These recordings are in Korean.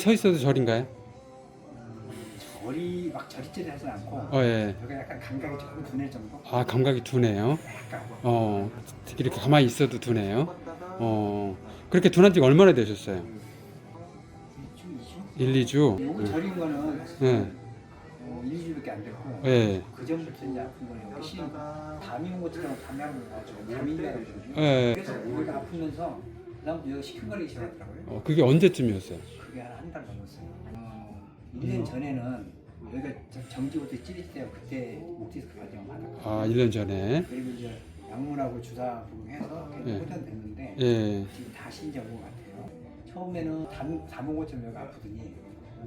서 있어도 절인가요? 저리 막 저리저리 하진 않고 어, 예. 여기 약간 감각이 조금 둔해 정도? 아, 감각이 두네요. 약간 어, 이렇게 가만히 있어도 두네요. 어, 그렇게 둔한 지가 얼마나 되셨어요? 좀 이슈? 1, 2주? 요거 저린 거는 예, 어, 1, 2주밖에 안 됐고 예, 그 전부터 이제 아픈 거는 심 담이 온 것처럼 담이 한거 가지고 담인다고 그러거든요 예. 그래서 여기가 아프면서 그다음부터 여기 시큰거리기 시작하더라고요 어, 그게 언제쯤이었어요? 그게 한 한 달 넘었어요 어, 1년 전에는 여기가 저- 정지부터 찌릿 때요 그때 목디스크 발병 받았거든요 아, 1년 전에. 그리고 이제 약물하고 주사 부응해서 예. 호전됐는데 예, 지금 다시 이제 온것 같아요. 처음에는 담, 담은 것처럼 여기 아프더니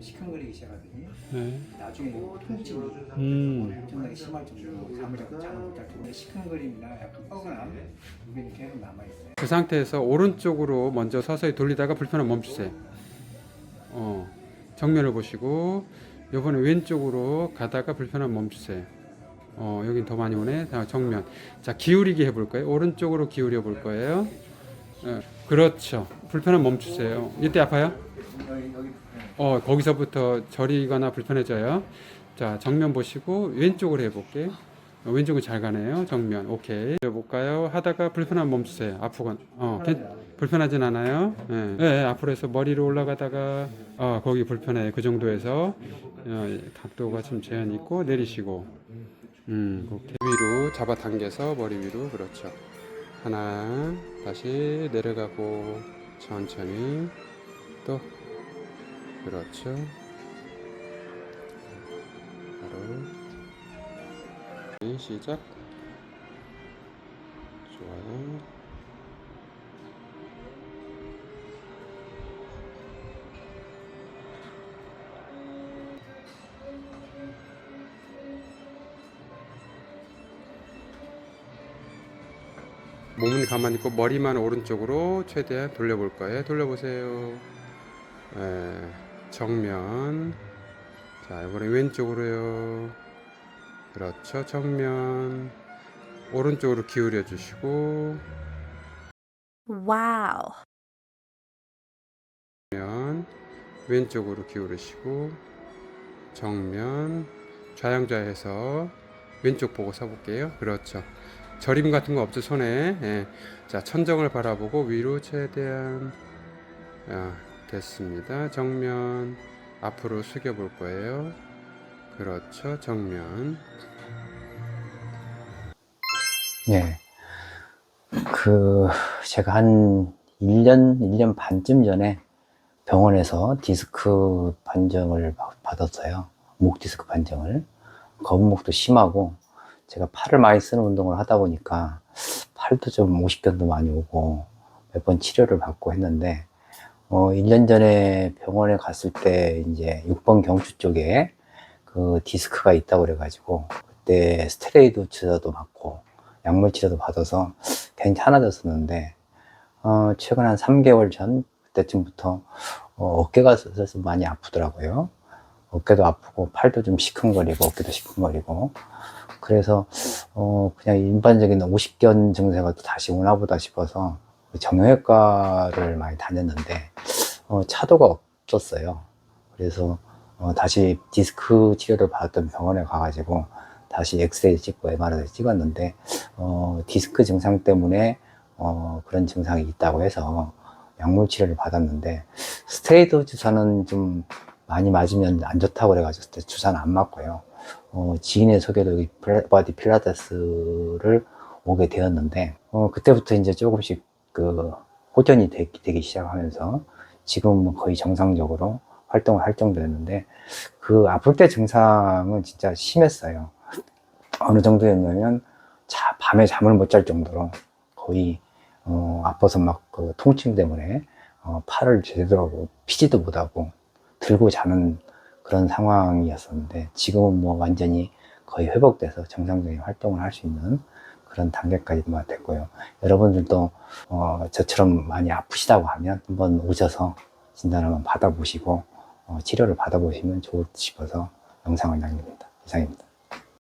시큰거리기 시작하더니 예. 나중에 통증이 음, 엄청나게 심할 정도로 잠을 자고 잠을 못잘 정도로 시큰거림이나 약간 뻐근함 이게 계속 남아있어요. 그 상태에서 오른쪽으로 먼저 서서히 돌리다가 불편함 멈추세요. 어, 정면을 보시고 이번에 왼쪽으로 가다가 불편함 멈추세요. 어, 여긴 더 많이 오네. 자, 정면. 자, 기울이기 해볼 거예요. 오른쪽으로 기울여 볼 거예요. 어, 그렇죠. 불편함 멈추세요. 이때 아파요? 어, 거기서부터 저리거나 불편해져요. 자, 정면 보시고 왼쪽으로 해볼게. 어, 왼쪽은 잘 가네요. 정면. 오케이. 해볼까요? 하다가 불편함 멈추세요. 아프건. 어, 괜- 불편하진 않아요. 예, 예, 앞으로 해서 머리로 올라가다가 어, 거기 불편해. 그 정도에서 어, 각도가 좀 제한이 있고 내리시고. 음, 그렇게 위로 잡아당겨서 머리 위로 그렇죠. 하나 다시 내려가고 천천히 또 그렇죠. 바로 네, 시작. 몸은 가만히 있고 머리만 오른쪽으로 최대한 돌려볼 거예요. 돌려보세요. 예, 정면. 자, 이번에 왼쪽으로요. 그렇죠. 정면. 오른쪽으로 기울여 주시고 Wow. 면 왼쪽으로 기울이시고 정면 좌양좌해서 왼쪽 보고 서볼게요. 그렇죠. 저림 같은 거 없죠 손에. 예. 자 천정을 바라보고 위로 최대한 아, 됐습니다. 정면 앞으로 숙여 볼 거예요. 그렇죠. 정면. 예. 그, 제가 한 1년, 1년 반쯤 전에 병원에서 디스크 판정을 받- 받았어요. 목 디스크 판정을. 거북목도 심하고, 제가 팔을 많이 쓰는 운동을 하다 보니까 팔도 좀 50견도 많이 오고 몇 번 치료를 받고 했는데, 어, 1년 전에 병원에 갔을 때 이제 6번 경추 쪽에 그 디스크가 있다고 그래가지고, 그때 스테레이드 주사도 받고, 약물 치료도 받아서 괜찮아졌었는데 어, 최근 한 3개월 전 그때쯤부터 어, 어깨가 많이 아프더라고요. 어깨도 아프고 팔도 좀 시큰거리고 어깨도 시큰거리고 그래서 어, 그냥 일반적인 50견 증세가 또 다시 오나 보다 싶어서 정형외과를 많이 다녔는데 어, 차도가 없었어요. 그래서 어, 다시 디스크 치료를 받았던 병원에 가가지고 다시 엑스레이 찍고 MRI 찍었는데 어, 디스크 증상 때문에 어, 그런 증상이 있다고 해서 약물 치료를 받았는데 스테이드 주사는 좀 많이 맞으면 안 좋다고 그래가지고 그때 주사는 안 맞고요. 어, 지인의 소개로 여기 바디 필라테스를 오게 되었는데 어, 그때부터 이제 조금씩 그 호전이 되기, 되기 시작하면서 지금은 거의 정상적으로 활동을 할 정도였는데 그 아플 때 증상은 진짜 심했어요. 어느 정도였냐면 자, 밤에 잠을 못 잘 정도로 거의 어, 아파서 막 그 통증 때문에 어, 팔을 제대로 피지도 못하고 들고 자는 그런 상황이었었는데 지금은 뭐 완전히 거의 회복돼서 정상적인 활동을 할 수 있는 그런 단계까지 뭐 됐고요. 여러분들도 어, 저처럼 많이 아프시다고 하면 한번 오셔서 진단 한번 받아보시고 어, 치료를 받아보시면 좋을 싶어서 영상을 남깁니다. 이상입니다.